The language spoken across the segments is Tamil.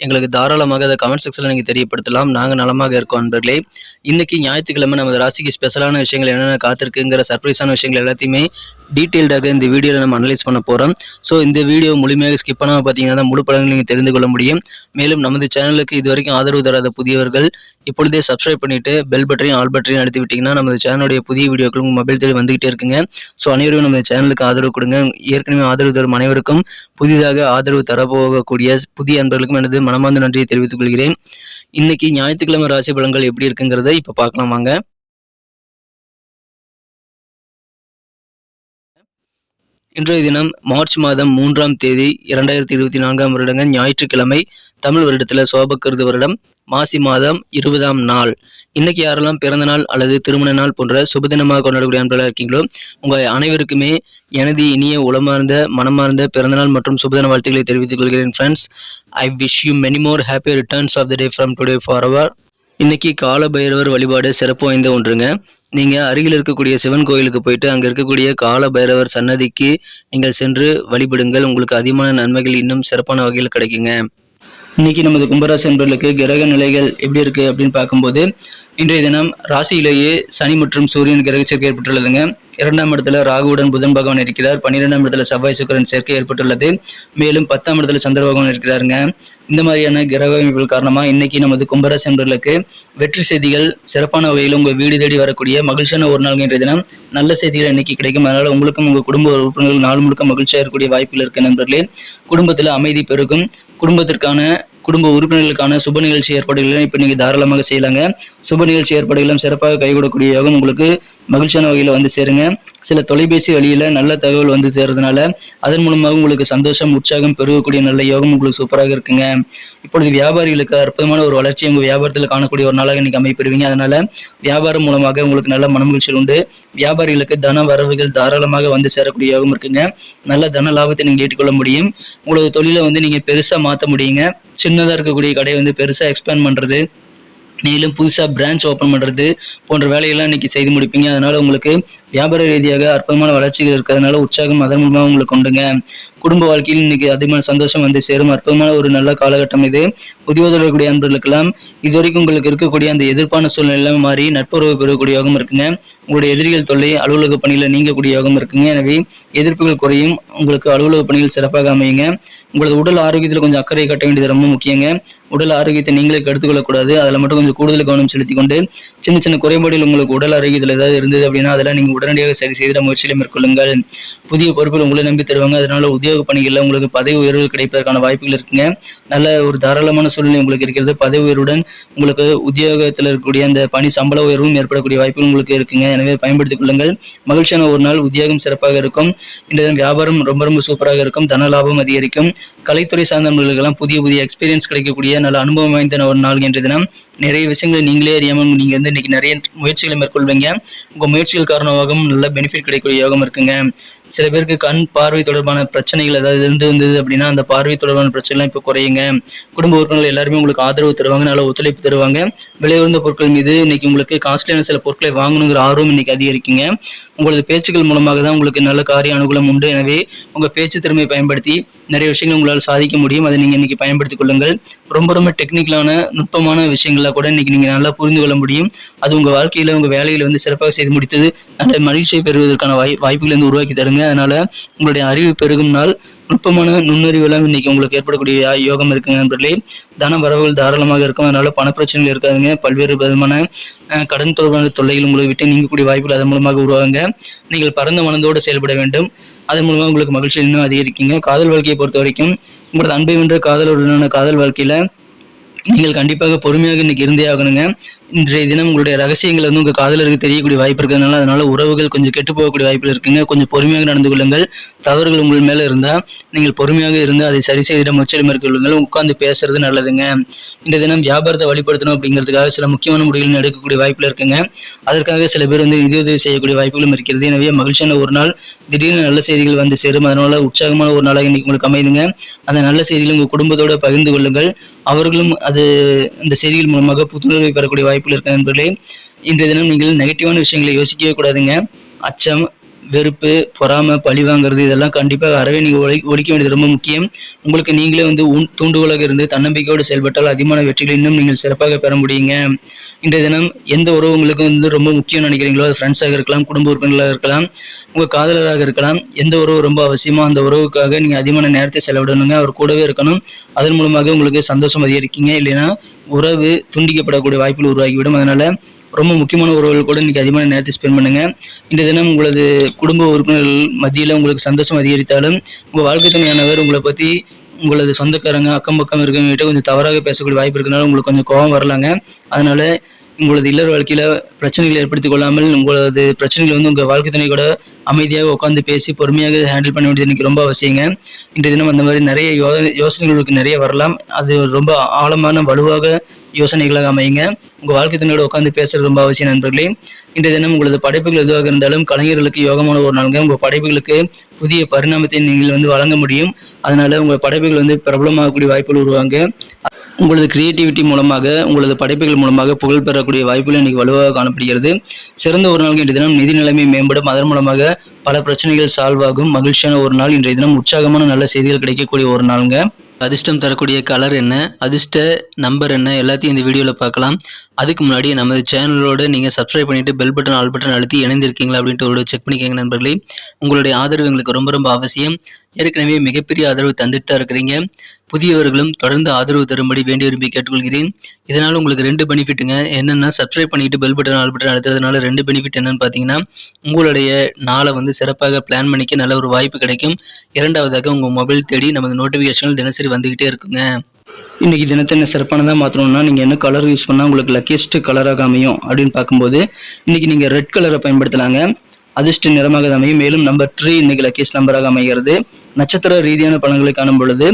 எங்களுக்கு தாராளமாக அதை கமெண்ட் செக்ஷனில் நீங்கள் தெரியப்படுத்தலாம். நாங்கள் நலமாக இருக்கோம் நண்பர்களே. இன்றைக்கி ஞாயிற்றுக்கிழமை நமது ராசிக்கு ஸ்பெஷலான விஷயங்கள் என்னென்ன காத்திருக்குங்கிற சர்ப்ரைஸான விஷயங்கள் எல்லாத்தையுமே டீட்டெயில்டாக இந்த வீடியோவில் நம்ம அனலைஸ் பண்ண போகிறோம் ஸோ இந்த வீடியோ முழுமையாக ஸ்கிப் பண்ணாமல் பார்த்தீங்கன்னா தான் முழு படங்கள் நீங்கள் தெரிந்து கொள்ள முடியும். மேலும் நமது சேனலுக்கு இது வரைக்கும் ஆதரவு தராத புதியவர்கள் இப்பொழுதே சப்ஸ்கிரைப் பண்ணிவிட்டு பெல் பட்டனையும் ஆல் பட்டனையும் அழுத்தி விட்டிங்கன்னா நமது சேனலுடைய புதிய வீடியோக்கள் உங்கள் மொபைல் தேடி வந்துகிட்டே இருக்குங்க. ஸோ அனைவரும் நமது சேனலுக்கு ஆதரவு கொடுங்க. ஏற்கனவே ஆதரவு தரும் அனைவருக்கும் புதிதாக ஆதரவு தரப்போகக்கூடிய புதிய அன்பர்களுக்கும் எனது மனமார்ந்த நன்றியை தெரிவித்துக் கொள்கிறேன். இன்னைக்கு ஞாயிற்றுக்கிழமை ராசி பலன்கள் எப்படி இருக்குங்கிறத இப்போ பார்க்கலாம் வாங்க. இன்றைய தினம் மார்ச் மாதம் மூன்றாம் தேதி இரண்டாயிரத்தி இருபத்தி நான்காம் வருடங்க ஞாயிற்றுக்கிழமை தமிழ் வருடத்தில் சோபக்கருது வருடம் மாசி மாதம் இருபதாம் நாள். இன்னைக்கு யாரெல்லாம் பிறந்த நாள் அல்லது திருமண நாள் போன்ற சுபதினமாக கொண்டாடக்கூடிய அன்பர்களாக இருக்கீங்களோ உங்கள் அனைவருக்குமே எனது இனிய உளமார்ந்த மனமார்ந்த பிறந்தநாள் மற்றும் சுபதின வாழ்த்துக்களை தெரிவித்துக் கொள்கிறேன் friends I wish you many more happy returns of the day from today for our இன்னைக்கு கால பைரவர் வழிபாடு சிறப்பு வாய்ந்த ஒன்றுங்க. நீங்கள் அருகில் இருக்கக்கூடிய சிவன் கோயிலுக்கு போயிட்டு அங்கே இருக்கக்கூடிய கால பைரவர் சன்னதிக்கு நீங்கள் சென்று வழிபடுங்கள். உங்களுக்கு அதிகமான நன்மைகள் இன்னும் சிறப்பான வகையில் கிடைக்குங்க. இன்னைக்கு நமது கும்பராசி என்பவர்களுக்கு கிரக நிலைகள் எப்படி இருக்குது அப்படின்னு பார்க்கும்போது இன்றைய தினம் ராசியிலேயே சனி மற்றும் சூரியன் கிரக சேர்க்கை ஏற்பட்டுள்ளதுங்க. இரண்டாம் இடத்துல ராகுவுடன் புதன் பகவான் இருக்கிறார். பன்னிரெண்டாம் இடத்துல செவ்வாய் சுக்கரன் சேர்க்கை ஏற்பட்டுள்ளது. மேலும் பத்தாம் இடத்துல சந்திர பகவான் இருக்கிறாருங்க. இந்த மாதிரியான கிரக அமைப்புகள் காரணமா இன்னைக்கு நமது கும்பராசி என்பவர்களுக்கு வெற்றி செய்திகள் சிறப்பான வகையில் உங்க வீடு தேடி வரக்கூடிய மகிழ்ச்சியான ஒரு நாள் என்ற தினம் நல்ல செய்திகள் இன்னைக்கு கிடைக்கும். அதனால உங்களுக்கும் உங்க குடும்ப உறுப்பினர்கள் நாள் முழுக்க மகிழ்ச்சியாக இருக்கக்கூடிய வாய்ப்புகள் இருக்க நண்பர்களே. குடும்பத்துல அமைதி பெருகும். குடும்பத்திற்கான குடும்ப உறுப்பினர்களுக்கான சுப நிகழ்ச்சி ஏற்பாடுகளை இப்போ நீங்கள் தாராளமாக செய்யலாங்க. சுப நிகழ்ச்சி ஏற்பாடுகளும் சிறப்பாக கைகூடக்கூடிய யோகம் உங்களுக்கு மகிழ்ச்சியான வகையில் வந்து சேருங்க. சில தொலைபேசி வழியில் நல்ல தகவல் வந்து சேர்றதுனால அதன் மூலமாக உங்களுக்கு சந்தோஷம் உற்சாகம் பெருகக்கூடிய நல்ல யோகம் உங்களுக்கு சூப்பராக இருக்குங்க. இப்பொழுது வியாபாரிகளுக்கு அற்புதமான ஒரு வளர்ச்சி உங்கள் வியாபாரத்தில் காணக்கூடிய ஒரு நாளாக இன்னைக்கு அமைப்பெறுவீங்க. அதனால வியாபாரம் மூலமாக உங்களுக்கு நல்ல மனமகிழ்ச்சி உண்டு. வியாபாரிகளுக்கு தன வரவுகள் தாராளமாக வந்து சேரக்கூடிய யோகம் இருக்குங்க. நல்ல தன லாபத்தை நீங்கள் ஏற்றுக்கொள்ள முடியும். உங்களோட தொழிலை வந்து நீங்கள் பெருசாக மாற்ற முடியுங்க. சின்னதாக இருக்கக்கூடிய கடையை வந்து பெருசாக எக்ஸ்பேண்ட் பண்ணுறது மேலும் புதுசாக பிரான்ச் ஓப்பன் பண்ணுறது போன்ற வேலையெல்லாம் இன்னைக்கு செய்து முடிப்பீங்க. அதனால உங்களுக்கு வியாபார ரீதியாக அற்புதமான வளர்ச்சிகள் இருக்கிறதுனால உற்சாகம் அதன் மூலமாக உங்களுக்கு உண்டுங்க. குடும்ப வாழ்க்கையில் இன்னைக்கு அதிகமான சந்தோஷம் வந்து சேரும். அற்புதமான ஒரு நல்ல காலகட்டம் இது. உத்தியோகத்தொடர்புடைய அன்பர்களுக்கெல்லாம் இதுவரைக்கும் உங்களுக்கு இருக்கக்கூடிய அந்த எதிர்ப்பான சூழ்நிலை மாறி நட்புறவு பெறக்கூடிய யோகம் இருக்குங்க. உங்களுடைய எதிரிகள் தொல்லை அலுவலக பணியில் நீங்கக்கூடிய யோகம் இருக்குங்க. எனவே எதிர்ப்புகள் குறையும். உங்களுக்கு அலுவலக பணிகள் சிறப்பாக அமையுங்க. உங்களது உடல் ஆரோக்கியத்தில் கொஞ்சம் அக்கறை கட்ட வேண்டியது ரொம்ப முக்கியங்க. உடல் ஆரோக்கியத்தை நீங்களே கெடுத்துக்கொள்ளக்கூடாது அதில் மட்டும் கொஞ்சம் கூடுதல் கவனம் செலுத்தி கொண்டு சின்ன சின்ன குறைபாடுகள் உங்களுக்கு உடல் ஆரோக்கியத்தில் ஏதாவது இருந்தது அப்படின்னா அதெல்லாம் நீங்கள் உடனடியாக சரி செய்திட முயற்சியில மேற்கொள்ளுங்கள். புதிய பொறுப்புகள் உங்களை நம்பி தருவாங்க. அதனால உத்தியோக பணிகளில் உங்களுக்கு பதவி உயர்வு கிடைப்பதற்கான வாய்ப்புகள் இருக்குங்க. நல்ல ஒரு தாராளமான சூழ்நிலை உங்களுக்கு இருக்கிறது. பதவி உயர்வுடன் உங்களுக்கு உத்தியோகத்தில் இருக்கக்கூடிய அந்த பணி சம்பள உயர்வும் ஏற்படக்கூடிய வாய்ப்புகள் உங்களுக்கு இருக்குங்க. எனவே பயன்படுத்திக் கொள்ளுங்கள். மகிழ்ச்சியான ஒரு நாள். உத்தியோகம் சிறப்பாக இருக்கும். இந்த வியாபாரம் ரொம்ப ரொம்ப சூப்பராக இருக்கும். தன லாபம் அதிகரிக்கும். கலைத்துறை சார்ந்தவர்களுக்கெல்லாம் புதிய புதிய எக்ஸ்பீரியன்ஸ் கிடைக்கக்கூடிய நல்ல அனுபவம் வாய்ந்த ஒரு நாள் என்ற தினம். நிறைய விஷயங்களை நீங்களே அறியாமல் நீங்கள் வந்து இன்னைக்கு நிறைய முயற்சிகளை மேற்கொள்வீங்க. உங்கள் முயற்சிகள் காரணமாகவும் நல்ல பெனிஃபிட் கிடைக்கக்கூடிய யோகம் இருக்குங்க. சில பேருக்கு கண் பார்வை தொடர்பான பிரச்சனைகள் ஏதாவது இருந்து இருந்தது அப்படின்னா அந்த பார்வை தொடர்பான பிரச்சனைலாம் இப்போ குறையுங்க. குடும்ப உறுப்பினர்கள் எல்லாருமே உங்களுக்கு ஆதரவு தருவாங்க நல்ல ஒத்துழைப்பு தருவாங்க. விலை உயர்ந்த பொருட்கள் மீது இன்னைக்கு உங்களுக்கு காஸ்ட்லியான சில பொருட்களை வாங்கணுங்கிற ஆர்வம் இன்னைக்கு அதிகரிக்குங்க. உங்களது பேச்சுக்கள் மூலமாக தான் உங்களுக்கு நல்ல காரிய அனுகூலம் உண்டு. எனவே உங்க பேச்சு திறமையை பயன்படுத்தி நிறைய விஷயங்கள் உங்களால் சாதிக்க முடியும். அதை நீங்க இன்னைக்கு பயன்படுத்திக் கொள்ளுங்கள். ரொம்ப ரொம்ப டெக்னிக்கலான நுட்பமான விஷயங்கள கூட இன்னைக்கு நீங்க நல்லா புரிந்து கொள்ள முடியும். அது உங்க வாழ்க்கையில உங்க வேலையில் வந்து சிறப்பாக செய்து முடித்தது. நல்ல மகிழ்ச்சியை பெறுவதற்கான வாய் வாய்ப்புகளை வந்து உருவாக்கி தருங்க. அதனால உங்களுடைய அறிவு பெருகும் நாள். நுட்பமான நுண்ணறிவுலாம் இன்னைக்கு உங்களுக்கு ஏற்படக்கூடிய யோகம் இருக்குங்க நண்பர்களே. தன வரவுகள் தாராளமாக இருக்கும். அதனால பணப்பிரச்சனைகள் இருக்காதுங்க. பல்வேறு விதமான கடன் தொடர்பான தொல்லைகள் உங்களை விட்டு நீங்கக்கூடிய வாய்ப்புகள் அதன் மூலமாக உருவாங்க நீங்கள் பரந்த மனதோடு செயல்பட வேண்டும். அதன் மூலமாக உங்களுக்கு மகிழ்ச்சி இன்னும் அதிகரிக்குங்க. காதல் வாழ்க்கையை பொறுத்த வரைக்கும் உங்களது அன்பை வென்ற காதலுடனான காதல் வாழ்க்கையில நீங்கள் கண்டிப்பாக பொறுமையாக இன்னைக்கு இருந்தே ஆகணுங்க. இன்றைய தினம் உங்களுடைய ரகசியங்கள் வந்து உங்கள் காதலருக்கு தெரியக்கூடிய வாய்ப்பு இருக்கிறதுனால அதனால உறவுகள் கொஞ்சம் கெட்டு போகக்கூடிய வாய்ப்புகள் இருக்குங்க. கொஞ்சம் பொறுமையாக நடந்து கொள்ளுங்கள். தவறுகள் உங்கள் மேலே இருந்தால் நீங்கள் பொறுமையாக இருந்து அதை சரி செய்திட முச்சரி மேற்கொள்ளுங்கள் உட்காந்து பேசுறது நல்லதுங்க. இந்த தினம் வியாபாரத்தை வழிபடுத்தணும் அப்படிங்கிறதுக்காக சில முக்கியமான முடிவுகள் எடுக்கக்கூடிய வாய்ப்புகள் இருக்குங்க. அதற்காக சில பேர் வந்து நிதியுதவி செய்யக்கூடிய வாய்ப்புகளும் இருக்கிறது. எனவே மகிழ்ச்சியான ஒரு நாள். திடீர்னு நல்ல செய்திகள் வந்து சேரும். அதனால உற்சாகமான ஒரு நாளாக இன்னைக்கு உங்களுக்கு அமைதுங்க அந்த நல்ல செய்திகளை உங்கள் குடும்பத்தோடு பகிர்ந்து கொள்ளுங்கள். அவர்களும் அது இந்த செய்திகள் மூலமாக புத்துணர்வை பெறக்கூடிய வாய்ப்புகள் இருக்க நண்பர்களே. இன்றைய தினம் நீங்கள் நெகட்டிவான விஷயங்களை யோசிக்கவே கூடாதுங்க. அச்சம் வெறுப்பு பொறாமை பழி வாங்குறது இதெல்லாம் கண்டிப்பாக அறவே நீங்கள் ஒழி ஒழிக்க வேண்டியது ரொம்ப முக்கியம். உங்களுக்கு நீங்களே வந்து உன் தூண்டுகோலாக இருந்து தன்னம்பிக்கையோடு செயல்பட்டால் அதிகமான வெற்றிகளை இன்னும் நீங்கள் சிறப்பாக பெற முடியுங்க. இன்றைய தினம் எந்த உறவு உங்களுக்கு வந்து ரொம்ப முக்கியம் நினைக்கிறீங்களோ அது ஃப்ரெண்ட்ஸாக இருக்கலாம் குடும்ப உறுப்பினர்களாக இருக்கலாம் உங்கள் காதலராக இருக்கலாம் எந்த உறவு ரொம்ப அவசியமோ அந்த உறவுக்காக நீங்கள் அதிகமான நேரத்தை செலவிடணுங்க. அவர் கூடவே இருக்கணும். அதன் மூலமாக உங்களுக்கு சந்தோஷம் அதிகரிக்கீங்க. இல்லைன்னா உறவு துண்டிக்கப்படக்கூடிய வாய்ப்புகள் உருவாகிவிடும். அதனால் ரொம்ப முக்கியமான உறவுகள் கூட இன்றைக்கி அதிகமான நேரத்தை ஸ்பெண்ட் பண்ணுங்கள் இந்த தினம் உங்களது குடும்ப உறுப்பினர்கள் மத்தியில் உங்களுக்கு சந்தோஷம் அதிகரித்தாலும் உங்கள் வாழ்க்கை துணையானவர் உங்களை பற்றி உங்களது சொந்தக்காரங்க அக்கம் பக்கம் இருக்கவங்ககிட்ட கொஞ்சம் தவறாக பேசக்கூடிய வாய்ப்பு இருக்கனால உங்களுக்கு கொஞ்சம் கோபம் வரலாங்க. அதனால் உங்களது இல்லற வாழ்க்கையில் பிரச்சனைகளை ஏற்படுத்திக் கொள்ளாமல் உங்களது பிரச்சனைகளை வந்து உங்கள் வாழ்க்கை துணை கூட அமைதியாக உட்காந்து பேசி பொறுமையாக ஹேண்டில் பண்ண வேண்டியது எனக்கு ரொம்ப அவசியங்க. இன்றைய தினம் அந்த மாதிரி நிறைய யோசனை யோசனைகளுக்கு நிறைய வரலாம். அது ரொம்ப ஆழமான வலுவாக யோசனைகளாக அமையுங்க. உங்கள் வாழ்க்கை துணையோட உட்காந்து பேசுறது ரொம்ப அவசியம் நண்பர்களே. இன்றைய தினம் உங்களது படைப்புகள் எதுவாக இருந்தாலும் கலைஞர்களுக்கு யோகமான ஒரு நாளுங்க. உங்கள் படைப்புகளுக்கு புதிய பரிணாமத்தை நீங்கள் வந்து வழங்க முடியும். அதனால உங்கள் படைப்புகள் வந்து பிரபலமாகக்கூடிய வாய்ப்புகள் உருவாங்க. உங்களது கிரியேட்டிவிட்டி மூலமாக உங்களது படைப்புகள் மூலமாக புகழ் பெறக்கூடிய வாய்ப்புகள் இன்னைக்கு வலுவாக காணப்படுகிறது. சிறந்த ஒரு நாளுக்கு இன்றைய தினம் நிதி நிலைமை மேம்படும். அதன் மூலமாக பல பிரச்சனைகள் சால்வ் ஆகும். மகிழ்ச்சியான ஒரு நாள். இன்றைய தினம் உற்சாகமான நல்ல செய்திகள் கிடைக்கக்கூடிய ஒரு நாளுங்க. அதிர்ஷ்டம் தரக்கூடிய கலர் என்ன? அதிர்ஷ்ட நம்பர் என்ன? எல்லாத்தையும் இந்த வீடியோவில் பார்க்கலாம். அதுக்கு முன்னாடி நமது சேனலோட நீங்கள் சப்ஸ்கிரைப் பண்ணிவிட்டு பெல் பட்டன் ஆல் பட்டன் அழுத்தி இணைந்திருக்கீங்களா அப்படின்ட்டு ஒரு செக் பண்ணிக்கோங்க நண்பர்களே. உங்களுடைய ஆதரவு எங்களுக்கு ரொம்ப ரொம்ப அவசியம். ஏற்கனவே மிகப்பெரிய ஆதரவு தந்துட்டு தான் இருக்கிறீங்க. புதியவர்களும் தொடர்ந்து ஆதரவு தரும்படி வேண்டி விரும்பி கேட்டுக்கொள்கிறேன். இதனால் உங்களுக்கு ரெண்டு பெனிஃபிட்டுங்க என்னென்னா சப்ஸ்கிரைப் பண்ணிவிட்டு பெல் பட்டன் ஆல் பட்டன் அழுத்துறதுனால ரெண்டு பெனிஃபிட் என்னென்னு பார்த்தீங்கன்னா உங்களுடைய நாளை வந்து சிறப்பாக பிளான் பண்ணிக்க நல்ல ஒரு வாய்ப்பு கிடைக்கும். இரண்டாவதாக உங்கள் மொபைல் தேடி நமது நோட்டிஃபிகேஷன்கள் தினசரி வந்துக்கிட்டே இருக்குங்க. இன்னைக்கு தினத்தை என்ன சிறப்பானதாக மாற்றணும்னா நீங்கள் என்ன கலர் யூஸ் பண்ணால் உங்களுக்கு லக்கியஸ்ட் கலராக அமையும் அப்படின்னு பார்க்கும்போது இன்றைக்கி நீங்கள் ரெட் கலரை பயன்படுத்தலாங்க. அதிர்ஷ்ட நிறமாக அமையும். மேலும் நம்பர் த்ரீ இன்னைக்கு லக்கேஸ் நம்பராக அமைகிறது. நட்சத்திர ரீதியான பலன்களை காணும் பொழுது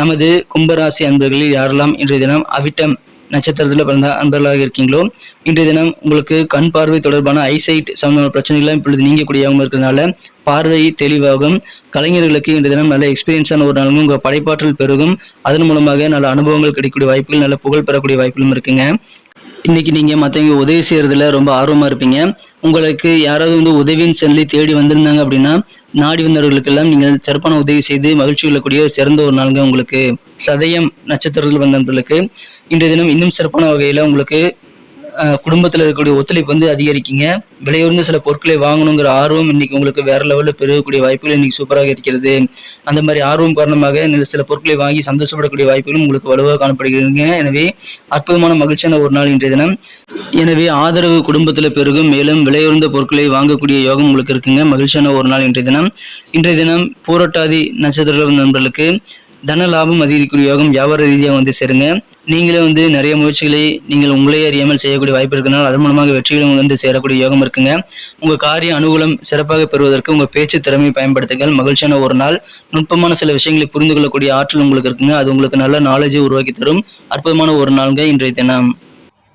நமது கும்பராசி அன்பர்களில் யாரெல்லாம் இன்றைய தினம் அவிட்டம் நட்சத்திரத்தில் பிறந்த அன்பர்களாக இருக்கீங்களோ? இன்றைய தினம் உங்களுக்கு கண் பார்வை தொடர்பான ஐசைட் சம்பந்தமான பிரச்சனைகள்லாம் இப்பொழுது நீங்கக்கூடியவங்க இருக்கிறதுனால பார்வை தெளிவாகும். கலைஞர்களுக்கு இன்றைய தினம் நல்ல எக்ஸ்பீரியன்ஸான ஒரு நாளும் உங்கள் படைப்பாற்றல் பெருகும். அதன் மூலமாக நல்ல அனுபவங்கள் கிடைக்கக்கூடிய வாய்ப்புகள் நல்ல புகழ் பெறக்கூடிய வாய்ப்புகளும் இருக்குங்க. இன்னைக்கு நீங்க மற்றவங்க உதவி செய்யறதுல ரொம்ப ஆர்வமா இருப்பீங்க. உங்களுக்கு யாராவது வந்து உதவின்னு சொல்லி தேடி வந்திருந்தாங்க அப்படின்னா நாடி வந்தவர்களுக்கெல்லாம் நீங்கள் சிறப்பான உதவி செய்து மகிழ்ச்சி கொள்ளக்கூடிய சிறந்த ஒரு நாளுங்க உங்களுக்கு. சதயம் நட்சத்திரத்தில் வந்தவர்களுக்கு இன்றைய தினம் இன்னும் சிறப்பான வகையில் உங்களுக்கு குடும்பத்தில் இருக்கக்கூடிய ஒத்துழைப்பு வந்து அதிகரிக்குங்க. விலையுறந்த சில பொருட்களை வாங்கணுங்கிற ஆர்வம் இன்னைக்கு உங்களுக்கு வேற லெவலில் பெருகக்கூடிய வாய்ப்புகள் இன்னைக்கு சூப்பராக இருக்கிறது. அந்த மாதிரி ஆர்வம் காரணமாக சில பொருட்களை வாங்கி சந்தோஷப்படக்கூடிய வாய்ப்புகளும் உங்களுக்கு வலுவாக காணப்படுகிறதுங்க. எனவே அற்புதமான மகிழ்ச்சியான ஒரு நாள் இன்றைய தினம். எனவே ஆதரவு குடும்பத்தில் பெருகும் மேலும் விலையுறந்த பொருட்களை வாங்கக்கூடிய யோகம் உங்களுக்கு இருக்குங்க. மகிழ்ச்சியான ஒரு நாள் இன்றைய தினம். இன்றைய தினம் பூரட்டாதி நட்சத்திர நண்பர்களுக்கு தன லாபம் அதிகரிக்கூடிய யோகம் வியாபார ரீதியாக வந்து சேருங்க. நீங்களே வந்து நிறைய முயற்சிகளை நீங்கள் உங்களே அறியாமல் செய்யக்கூடிய வாய்ப்பு இருக்கிறனால அதன் மூலமாக வெற்றிகளும் வந்து சேரக்கூடிய யோகம் இருக்குங்க. உங்கள் காரிய அனுகூலம் சிறப்பாக பெறுவதற்கு உங்கள் பேச்சு திறமையை பயன்படுத்துங்கள். மகிழ்ச்சியான ஒரு நாள். நுட்பமான சில விஷயங்களை புரிந்து கொள்ளக்கூடிய ஆற்றல் உங்களுக்கு இருக்குங்க. அது உங்களுக்கு நல்ல நாலேஜை உருவாக்கி தரும். அற்புதமான ஒரு நாளுங்க இன்றைய தினம்.